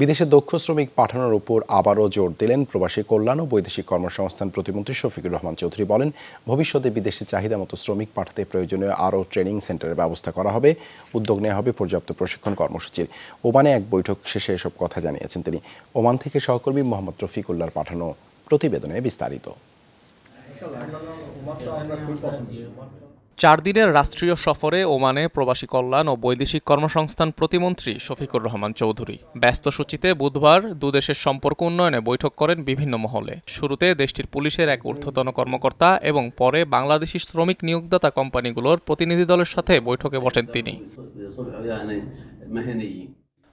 বিদেশে দক্ষ শ্রমিক পাঠানোর উপর আবারও জোর দিলেন প্রবাসী কল্যাণ ও বৈদেশিক কর্মসংস্থান প্রতিমন্ত্রী শফিকুর রহমান চৌধুরী বলেন, ভবিষ্যতে বিদেশে চাহিদা মতো শ্রমিক পাঠাতে প্রয়োজনীয় আরও ট্রেনিং সেন্টারের ব্যবস্থা করা হবে, উদ্যোগ নেওয়া হবে পর্যাপ্ত প্রশিক্ষণ কর্মসূচির। ওমানে এক বৈঠক শেষে এসব কথা জানিয়েছেন তিনি। ওমান থেকে সহকর্মী মোহাম্মদ রফিকুল্লার পাঠানো প্রতিবেদনে বিস্তারিত। চার দিনের রাষ্ট্রীয় সফরে ওমানে প্রবাসী কল্যাণ ও বৈদেশিক কর্মসংস্থান প্রতিমন্ত্রী শফিকুর রহমান চৌধুরী। ব্যস্ত সূচিতে বুধবার দুদেশের সম্পর্ক উন্নয়নে বৈঠক করেন বিভিন্ন মহলে। শুরুতে দেশটির পুলিশের এক ঊর্ধ্বতন কর্মকর্তা এবং পরে বাংলাদেশি শ্রমিক নিয়োগদাতা কোম্পানিগুলোর প্রতিনিধি দলের সাথে বৈঠকে বসেন তিনি।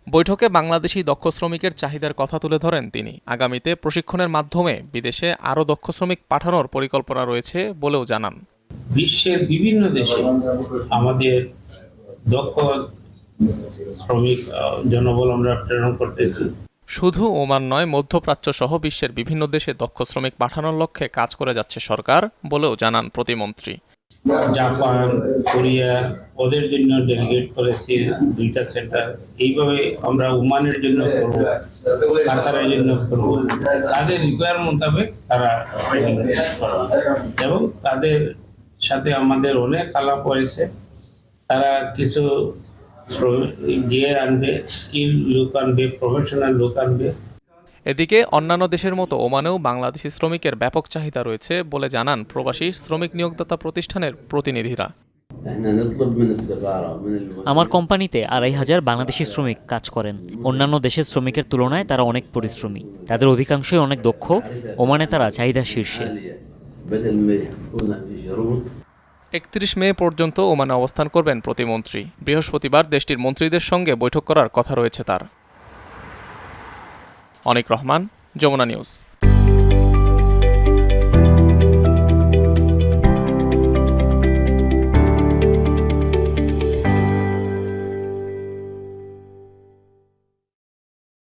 বৈঠকে বাংলাদেশি দক্ষ শ্রমিকের চাহিদার কথা তুলে ধরেন তিনি। আগামীতে প্রশিক্ষণের মাধ্যমে বিদেশে আরও দক্ষ শ্রমিক পাঠানোর পরিকল্পনা রয়েছে বলেও জানান। বিশ্বের বিভিন্ন দেশে আমাদের দক্ষ শ্রমিক জনবল আমরা প্রেরণ করতেছি। শুধু ওমান নয় মধ্যপ্রাচ্য সহ বিশ্বের বিভিন্ন দেশে দক্ষ শ্রমিক পাঠানোর লক্ষ্যে কাজ করে যাচ্ছে সরকার বলেও জানান প্রতিমন্ত্রী। জাপান কোরিয়া ওদের জন্য ডেলিগেট করেছি দুইটা সেন্টার এইভাবে আমরা ওমানের জন্য করব কাতারের জন্য করব। তাদের রিকোয়ার মোতাবেক তারা এবং তাদের সাথে আমাদের অনেক আলাপ হয়েছে। তারা কিছু গিয়ে আনবে স্কিল লুক আনবে প্রফেশনাল লুক আনবে। এদিকে অন্যান্য দেশের মতো ওমানেও বাংলাদেশি শ্রমিকের ব্যাপক চাহিদা রয়েছে বলে জানান প্রবাসী শ্রমিক নিয়োগদাতা প্রতিষ্ঠানের প্রতিনিধিরা। আমার কোম্পানিতে আড়াই হাজার বাংলাদেশি শ্রমিক কাজ করেন। অন্যান্য দেশের শ্রমিকের তুলনায় তারা অনেক পরিশ্রমী। তাদের অধিকাংশই অনেক দক্ষ। ওমানে তারা চাহিদা শীর্ষে। একত্রিশ মে পর্যন্ত ওমানে অবস্থান করবেন প্রতিমন্ত্রী। বৃহস্পতিবার দেশটির মন্ত্রীদের সঙ্গে বৈঠক করার কথা রয়েছে তার। অনেক রহমান, যমুনা নিউজ।